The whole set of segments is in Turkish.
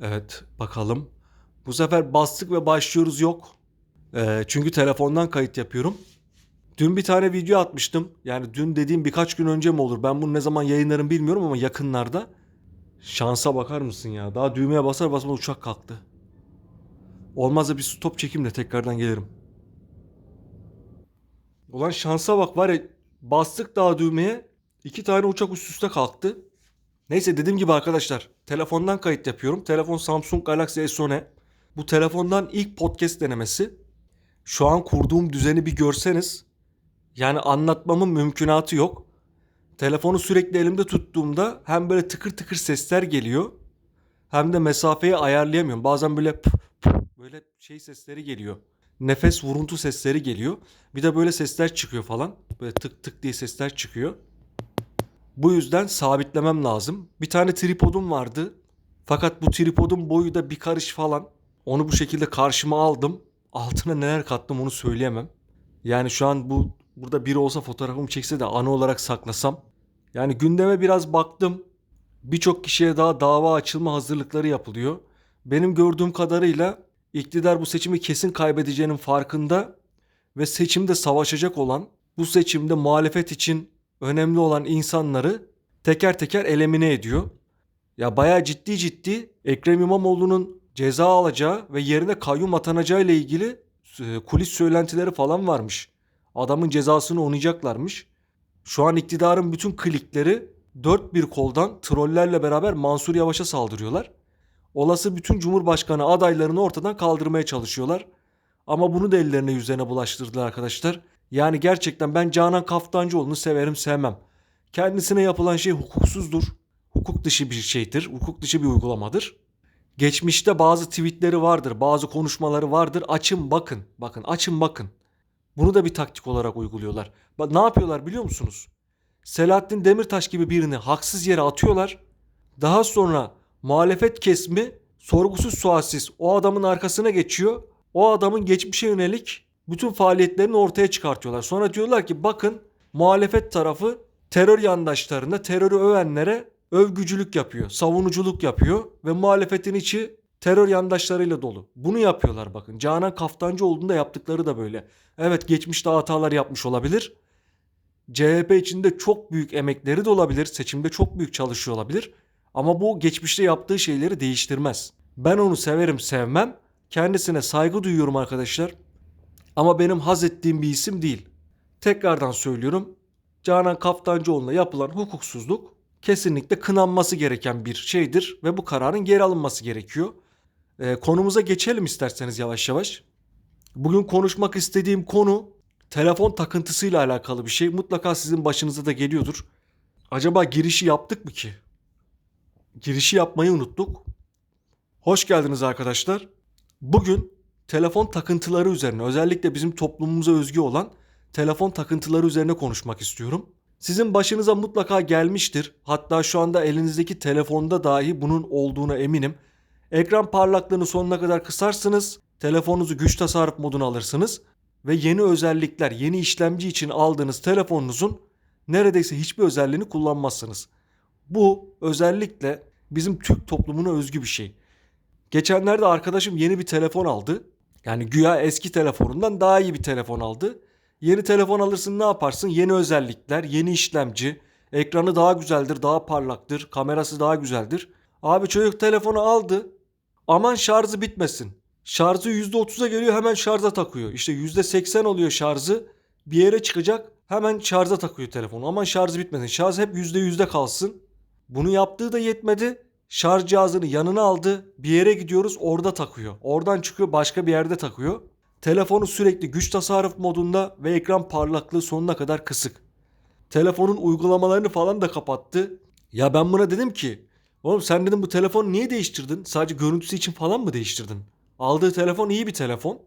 Evet bakalım. Bu sefer bastık ve başlıyoruz yok. Ee, çünkü telefondan kayıt yapıyorum. Dün bir tane video atmıştım. Yani dün dediğim birkaç gün önce mi olur? Ben bunu ne zaman yayınlarım bilmiyorum ama yakınlarda. Şansa bakar mısın ya? Daha düğmeye basar basmaz uçak kalktı. Olmazsa bir stop çekeyim de tekrardan gelirim. Ulan şansa bak var ya bastık daha düğmeye iki tane uçak üst üste kalktı. Neyse dediğim gibi arkadaşlar telefondan kayıt yapıyorum. Telefon Samsung Galaxy S10e. Bu telefondan ilk podcast denemesi. Şu an kurduğum düzeni bir görseniz yani anlatmamın mümkünatı yok. Telefonu sürekli elimde tuttuğumda hem böyle tıkır tıkır sesler geliyor hem de mesafeyi ayarlayamıyorum. Bazen böyle pf pf böyle şey sesleri geliyor. Nefes vuruntu sesleri geliyor. Bir de böyle sesler çıkıyor falan. Böyle tık tık diye sesler çıkıyor. Bu yüzden sabitlemem lazım. Bir tane tripodum vardı. Fakat bu tripodun boyu da bir karış falan. Onu bu şekilde karşıma aldım. Altına neler kattım onu söyleyemem. Yani şu an bu burada biri olsa fotoğrafımı çekse de anı olarak saklasam. Yani gündeme biraz baktım. Birçok kişiye daha dava açılma hazırlıkları yapılıyor. Benim gördüğüm kadarıyla iktidar bu seçimi kesin kaybedeceğinin farkında ve seçimde savaşacak olan, bu seçimde muhalefet için önemli olan insanları teker teker elemine ediyor. Ya bayağı ciddi ciddi Ekrem İmamoğlu'nun ceza alacağı ve yerine kayyum atanacağı ile ilgili e, kulis söylentileri falan varmış. Adamın cezasını oynayacaklarmış. Şu an iktidarın bütün klikleri dört bir koldan trollerle beraber Mansur Yavaş'a saldırıyorlar. Olası bütün cumhurbaşkanı adaylarını ortadan kaldırmaya çalışıyorlar. Ama bunu da ellerine yüzlerine bulaştırdılar arkadaşlar. Yani gerçekten ben Canan Kaftancıoğlu'nu severim sevmem. Kendisine yapılan şey hukuksuzdur. Hukuk dışı bir şeydir. Hukuk dışı bir uygulamadır. Geçmişte bazı tweetleri vardır, bazı konuşmaları vardır. Açın bakın. Bakın açın bakın. Bunu da bir taktik olarak uyguluyorlar. Ne yapıyorlar biliyor musunuz? Selahattin Demirtaş gibi birini haksız yere atıyorlar. Daha sonra muhalefet kesimi sorgusuz sualsiz o adamın arkasına geçiyor. O adamın geçmişe yönelik bütün faaliyetlerini ortaya çıkartıyorlar. Sonra diyorlar ki bakın muhalefet tarafı terör yandaşlarına, terörü övenlere övgücülük yapıyor, savunuculuk yapıyor ve muhalefetin içi terör yandaşlarıyla dolu. Bunu yapıyorlar bakın. Canan Kaftancı olduğunda yaptıkları da böyle. Evet geçmişte hatalar yapmış olabilir. CHP içinde çok büyük emekleri de olabilir. Seçimde çok büyük çalışıyor olabilir. Ama bu geçmişte yaptığı şeyleri değiştirmez. Ben onu severim sevmem. Kendisine saygı duyuyorum arkadaşlar. Ama benim haz ettiğim bir isim değil. Tekrardan söylüyorum. Canan Kaftancıoğlu'na yapılan hukuksuzluk kesinlikle kınanması gereken bir şeydir ve bu kararın geri alınması gerekiyor. Ee, konumuza geçelim isterseniz yavaş yavaş. Bugün konuşmak istediğim konu telefon takıntısıyla alakalı bir şey. Mutlaka sizin başınıza da geliyordur. Acaba girişi yaptık mı ki? Girişi yapmayı unuttuk. Hoş geldiniz arkadaşlar. Bugün telefon takıntıları üzerine özellikle bizim toplumumuza özgü olan telefon takıntıları üzerine konuşmak istiyorum. Sizin başınıza mutlaka gelmiştir. Hatta şu anda elinizdeki telefonda dahi bunun olduğuna eminim. Ekran parlaklığını sonuna kadar kısarsınız. Telefonunuzu güç tasarruf moduna alırsınız ve yeni özellikler, yeni işlemci için aldığınız telefonunuzun neredeyse hiçbir özelliğini kullanmazsınız. Bu özellikle bizim Türk toplumuna özgü bir şey. Geçenlerde arkadaşım yeni bir telefon aldı. Yani güya eski telefonundan daha iyi bir telefon aldı. Yeni telefon alırsın ne yaparsın? Yeni özellikler, yeni işlemci, ekranı daha güzeldir, daha parlaktır, kamerası daha güzeldir. Abi çocuk telefonu aldı. Aman şarjı bitmesin. Şarjı %30'a geliyor hemen şarja takıyor. İşte %80 oluyor şarjı. Bir yere çıkacak hemen şarja takıyor telefonu. Aman şarjı bitmesin. Şarj hep %100'de kalsın. Bunu yaptığı da yetmedi. Şarj cihazını yanına aldı. Bir yere gidiyoruz orada takıyor. Oradan çıkıyor başka bir yerde takıyor. Telefonu sürekli güç tasarruf modunda ve ekran parlaklığı sonuna kadar kısık. Telefonun uygulamalarını falan da kapattı. Ya ben buna dedim ki oğlum sen dedim bu telefonu niye değiştirdin? Sadece görüntüsü için falan mı değiştirdin? Aldığı telefon iyi bir telefon.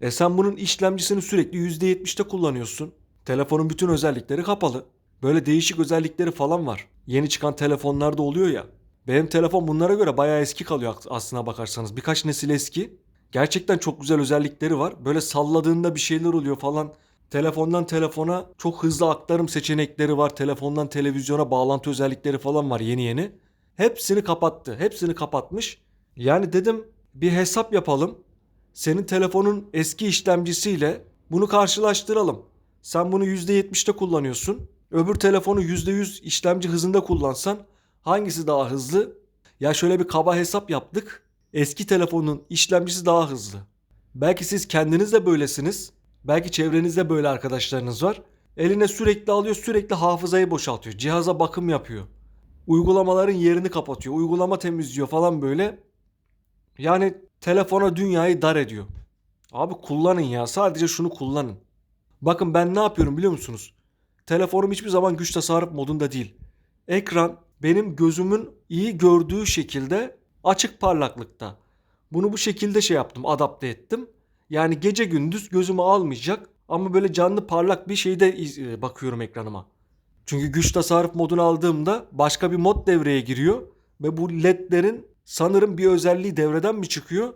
E sen bunun işlemcisini sürekli %70'te kullanıyorsun. Telefonun bütün özellikleri kapalı. Böyle değişik özellikleri falan var. Yeni çıkan telefonlarda oluyor ya. Benim telefon bunlara göre bayağı eski kalıyor aslına bakarsanız. Birkaç nesil eski. Gerçekten çok güzel özellikleri var. Böyle salladığında bir şeyler oluyor falan. Telefondan telefona çok hızlı aktarım seçenekleri var. Telefondan televizyona bağlantı özellikleri falan var yeni yeni. Hepsini kapattı. Hepsini kapatmış. Yani dedim bir hesap yapalım. Senin telefonun eski işlemcisiyle bunu karşılaştıralım. Sen bunu %70'te kullanıyorsun. Öbür telefonu %100 işlemci hızında kullansan hangisi daha hızlı? Ya şöyle bir kaba hesap yaptık. Eski telefonun işlemcisi daha hızlı. Belki siz kendiniz de böylesiniz. Belki çevrenizde böyle arkadaşlarınız var. Eline sürekli alıyor, sürekli hafızayı boşaltıyor. Cihaza bakım yapıyor. Uygulamaların yerini kapatıyor. Uygulama temizliyor falan böyle. Yani telefona dünyayı dar ediyor. Abi kullanın ya. Sadece şunu kullanın. Bakın ben ne yapıyorum biliyor musunuz? Telefonum hiçbir zaman güç tasarruf modunda değil. Ekran benim gözümün iyi gördüğü şekilde açık parlaklıkta. Bunu bu şekilde şey yaptım, adapte ettim. Yani gece gündüz gözümü almayacak ama böyle canlı parlak bir şeyde e, bakıyorum ekranıma. Çünkü güç tasarruf modunu aldığımda başka bir mod devreye giriyor ve bu ledlerin sanırım bir özelliği devreden mi çıkıyor?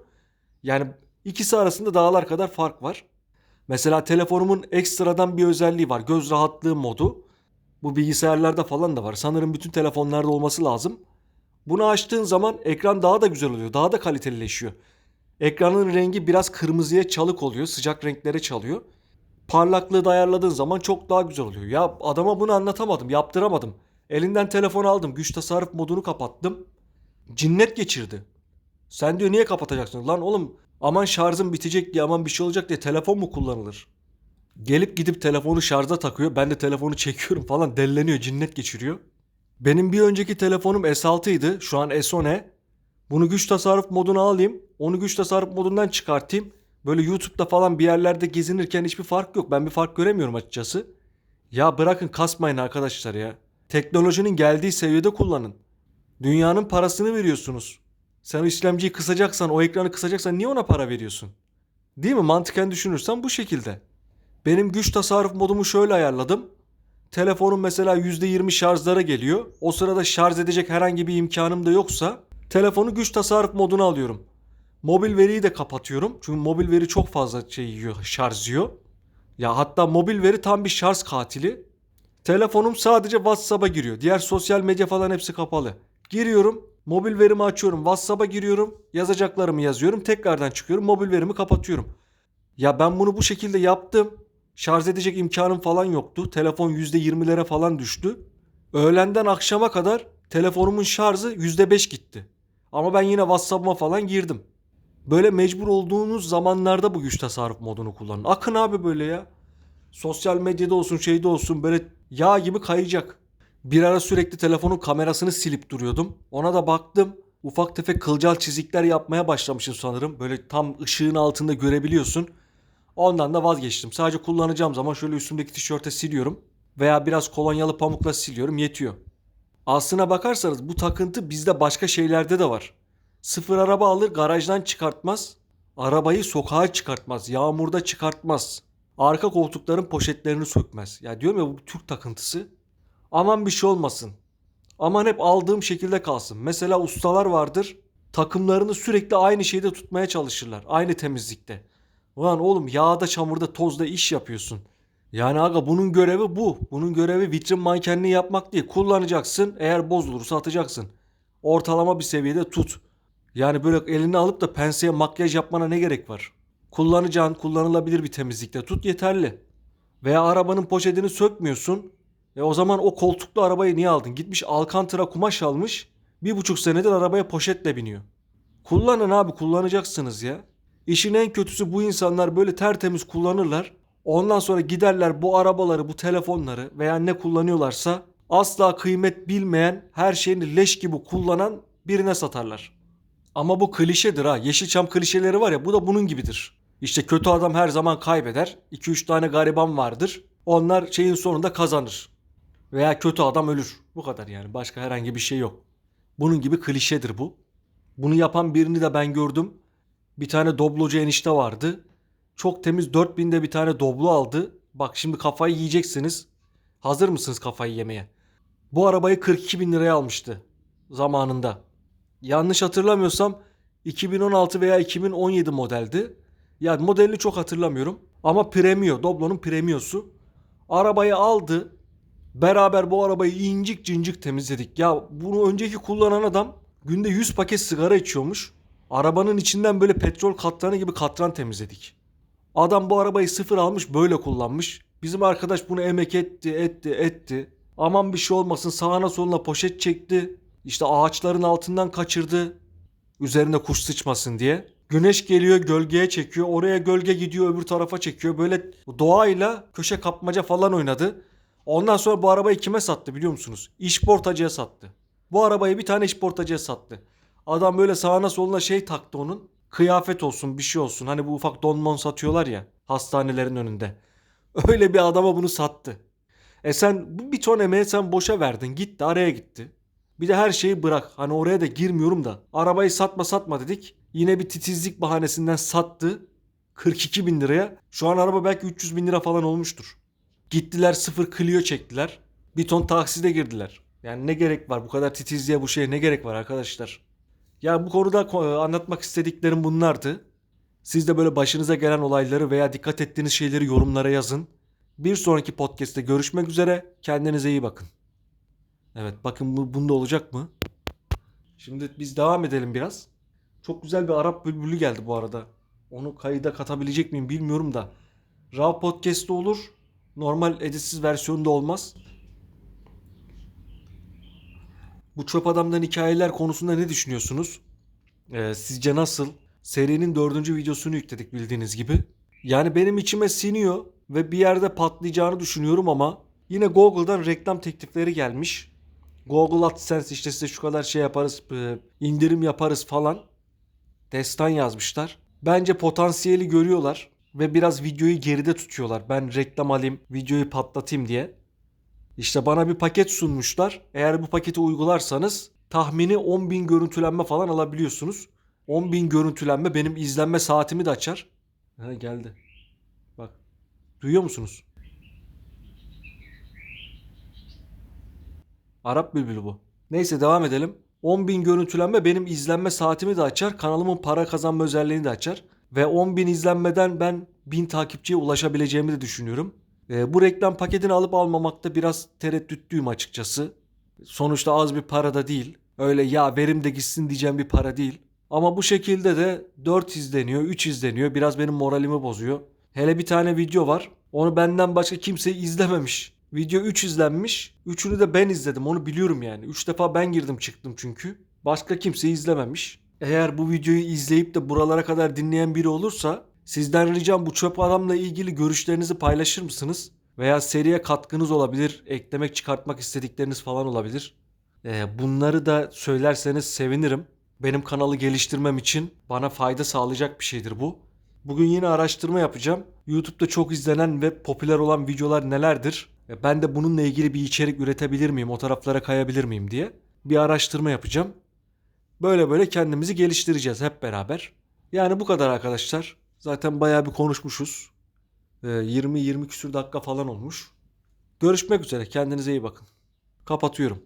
Yani ikisi arasında dağlar kadar fark var. Mesela telefonumun ekstradan bir özelliği var. Göz rahatlığı modu. Bu bilgisayarlarda falan da var. Sanırım bütün telefonlarda olması lazım. Bunu açtığın zaman ekran daha da güzel oluyor. Daha da kalitelileşiyor. Ekranın rengi biraz kırmızıya çalık oluyor. Sıcak renklere çalıyor. Parlaklığı da ayarladığın zaman çok daha güzel oluyor. Ya adama bunu anlatamadım, yaptıramadım. Elinden telefon aldım, güç tasarruf modunu kapattım. Cinnet geçirdi. Sen diyor niye kapatacaksın? Lan oğlum aman şarjım bitecek diye aman bir şey olacak diye telefon mu kullanılır? Gelip gidip telefonu şarja takıyor. Ben de telefonu çekiyorum falan delleniyor, cinnet geçiriyor. Benim bir önceki telefonum S6 idi. Şu an S10e. Bunu güç tasarruf moduna alayım. Onu güç tasarruf modundan çıkartayım. Böyle YouTube'da falan bir yerlerde gezinirken hiçbir fark yok. Ben bir fark göremiyorum açıkçası. Ya bırakın kasmayın arkadaşlar ya. Teknolojinin geldiği seviyede kullanın. Dünyanın parasını veriyorsunuz. Sen o işlemciyi kısacaksan, o ekranı kısacaksan niye ona para veriyorsun? Değil mi? Mantıken düşünürsen bu şekilde. Benim güç tasarruf modumu şöyle ayarladım. Telefonum mesela %20 şarjlara geliyor. O sırada şarj edecek herhangi bir imkanım da yoksa telefonu güç tasarruf moduna alıyorum. Mobil veriyi de kapatıyorum. Çünkü mobil veri çok fazla şey yiyor, şarj yiyor. Ya hatta mobil veri tam bir şarj katili. Telefonum sadece WhatsApp'a giriyor. Diğer sosyal medya falan hepsi kapalı. Giriyorum, mobil verimi açıyorum, WhatsApp'a giriyorum, yazacaklarımı yazıyorum, tekrardan çıkıyorum, mobil verimi kapatıyorum. Ya ben bunu bu şekilde yaptım. Şarj edecek imkanım falan yoktu. Telefon %20'lere falan düştü. Öğlenden akşama kadar telefonumun şarjı %5 gitti. Ama ben yine WhatsApp'ıma falan girdim. Böyle mecbur olduğunuz zamanlarda bu güç tasarruf modunu kullanın. Akın abi böyle ya. Sosyal medyada olsun şeyde olsun böyle yağ gibi kayacak. Bir ara sürekli telefonun kamerasını silip duruyordum. Ona da baktım. Ufak tefek kılcal çizikler yapmaya başlamışım sanırım. Böyle tam ışığın altında görebiliyorsun. Ondan da vazgeçtim. Sadece kullanacağım zaman şöyle üstümdeki tişörte siliyorum. Veya biraz kolonyalı pamukla siliyorum yetiyor. Aslına bakarsanız bu takıntı bizde başka şeylerde de var. Sıfır araba alır garajdan çıkartmaz. Arabayı sokağa çıkartmaz. Yağmurda çıkartmaz. Arka koltukların poşetlerini sökmez. Ya diyorum ya bu Türk takıntısı. Aman bir şey olmasın. Aman hep aldığım şekilde kalsın. Mesela ustalar vardır. Takımlarını sürekli aynı şeyde tutmaya çalışırlar. Aynı temizlikte. Ulan oğlum yağda çamurda tozda iş yapıyorsun. Yani aga bunun görevi bu. Bunun görevi vitrin mankenliği yapmak değil. Kullanacaksın. Eğer bozulursa atacaksın. Ortalama bir seviyede tut. Yani böyle elini alıp da penseye makyaj yapmana ne gerek var? Kullanacağın kullanılabilir bir temizlikte tut yeterli. Veya arabanın poşetini sökmüyorsun. E o zaman o koltuklu arabayı niye aldın? Gitmiş Alcantara kumaş almış. Bir buçuk senedir arabaya poşetle biniyor. Kullanın abi kullanacaksınız ya. İşin en kötüsü bu insanlar böyle tertemiz kullanırlar. Ondan sonra giderler bu arabaları, bu telefonları veya ne kullanıyorlarsa asla kıymet bilmeyen, her şeyini leş gibi kullanan birine satarlar. Ama bu klişedir ha. Yeşilçam klişeleri var ya bu da bunun gibidir. İşte kötü adam her zaman kaybeder. 2-3 tane gariban vardır. Onlar şeyin sonunda kazanır. Veya kötü adam ölür. Bu kadar yani. Başka herhangi bir şey yok. Bunun gibi klişedir bu. Bunu yapan birini de ben gördüm. Bir tane doblocu enişte vardı. Çok temiz 4000'de bir tane doblo aldı. Bak şimdi kafayı yiyeceksiniz. Hazır mısınız kafayı yemeye? Bu arabayı 42 bin liraya almıştı zamanında. Yanlış hatırlamıyorsam 2016 veya 2017 modeldi. Yani modelini çok hatırlamıyorum. Ama premio, Doblo'nun premiosu. Arabayı aldı. Beraber bu arabayı incik cincik temizledik. Ya bunu önceki kullanan adam günde 100 paket sigara içiyormuş. Arabanın içinden böyle petrol katranı gibi katran temizledik. Adam bu arabayı sıfır almış böyle kullanmış. Bizim arkadaş bunu emek etti etti etti. Aman bir şey olmasın sağına soluna poşet çekti. İşte ağaçların altından kaçırdı. Üzerine kuş sıçmasın diye. Güneş geliyor gölgeye çekiyor. Oraya gölge gidiyor öbür tarafa çekiyor. Böyle doğayla köşe kapmaca falan oynadı. Ondan sonra bu arabayı kime sattı biliyor musunuz? İşportacıya sattı. Bu arabayı bir tane işportacıya sattı. Adam böyle sağına soluna şey taktı onun. Kıyafet olsun bir şey olsun. Hani bu ufak donmon satıyorlar ya hastanelerin önünde. Öyle bir adama bunu sattı. E sen bu bir ton emeği sen boşa verdin. Gitti araya gitti. Bir de her şeyi bırak. Hani oraya da girmiyorum da. Arabayı satma satma dedik. Yine bir titizlik bahanesinden sattı. 42 bin liraya. Şu an araba belki 300 bin lira falan olmuştur. Gittiler sıfır Clio çektiler. Bir ton takside girdiler. Yani ne gerek var bu kadar titizliğe bu şeye ne gerek var arkadaşlar? Ya bu konuda ko- e, anlatmak istediklerim bunlardı. Siz de böyle başınıza gelen olayları veya dikkat ettiğiniz şeyleri yorumlara yazın. Bir sonraki podcast'te görüşmek üzere. Kendinize iyi bakın. Evet bakın bu bunda olacak mı? Şimdi biz devam edelim biraz. Çok güzel bir Arap bülbülü geldi bu arada. Onu kayıda katabilecek miyim bilmiyorum da. RAW podcast'te olur. Normal editsiz versiyonda olmaz. Bu çöp adamdan hikayeler konusunda ne düşünüyorsunuz? Ee, sizce nasıl? Serinin dördüncü videosunu yükledik bildiğiniz gibi. Yani benim içime siniyor ve bir yerde patlayacağını düşünüyorum ama yine Google'dan reklam teklifleri gelmiş. Google AdSense işte size şu kadar şey yaparız, e, indirim yaparız falan. Destan yazmışlar. Bence potansiyeli görüyorlar ve biraz videoyu geride tutuyorlar. Ben reklam alayım, videoyu patlatayım diye. İşte bana bir paket sunmuşlar. Eğer bu paketi uygularsanız tahmini 10.000 görüntülenme falan alabiliyorsunuz. 10.000 görüntülenme benim izlenme saatimi de açar. Ha geldi. Bak. Duyuyor musunuz? Arap bülbülü bu. Neyse devam edelim. 10.000 görüntülenme benim izlenme saatimi de açar. Kanalımın para kazanma özelliğini de açar. Ve 10.000 izlenmeden ben 1000 takipçiye ulaşabileceğimi de düşünüyorum. Ee, bu reklam paketini alıp almamakta biraz tereddütlüyüm açıkçası. Sonuçta az bir para da değil. Öyle ya verim de gitsin diyeceğim bir para değil. Ama bu şekilde de 4 izleniyor, 3 izleniyor. Biraz benim moralimi bozuyor. Hele bir tane video var. Onu benden başka kimse izlememiş. Video 3 izlenmiş. Üçünü de ben izledim. Onu biliyorum yani. 3 defa ben girdim çıktım çünkü. Başka kimse izlememiş. Eğer bu videoyu izleyip de buralara kadar dinleyen biri olursa sizden ricam bu çöp adamla ilgili görüşlerinizi paylaşır mısınız? Veya seriye katkınız olabilir, eklemek çıkartmak istedikleriniz falan olabilir. Ee, bunları da söylerseniz sevinirim. Benim kanalı geliştirmem için bana fayda sağlayacak bir şeydir bu. Bugün yine araştırma yapacağım. YouTube'da çok izlenen ve popüler olan videolar nelerdir? E, Ben de bununla ilgili bir içerik üretebilir miyim, o taraflara kayabilir miyim diye bir araştırma yapacağım. Böyle böyle kendimizi geliştireceğiz hep beraber. Yani bu kadar arkadaşlar. Zaten bayağı bir konuşmuşuz. Ee, 20-20 küsür dakika falan olmuş. Görüşmek üzere. Kendinize iyi bakın. Kapatıyorum.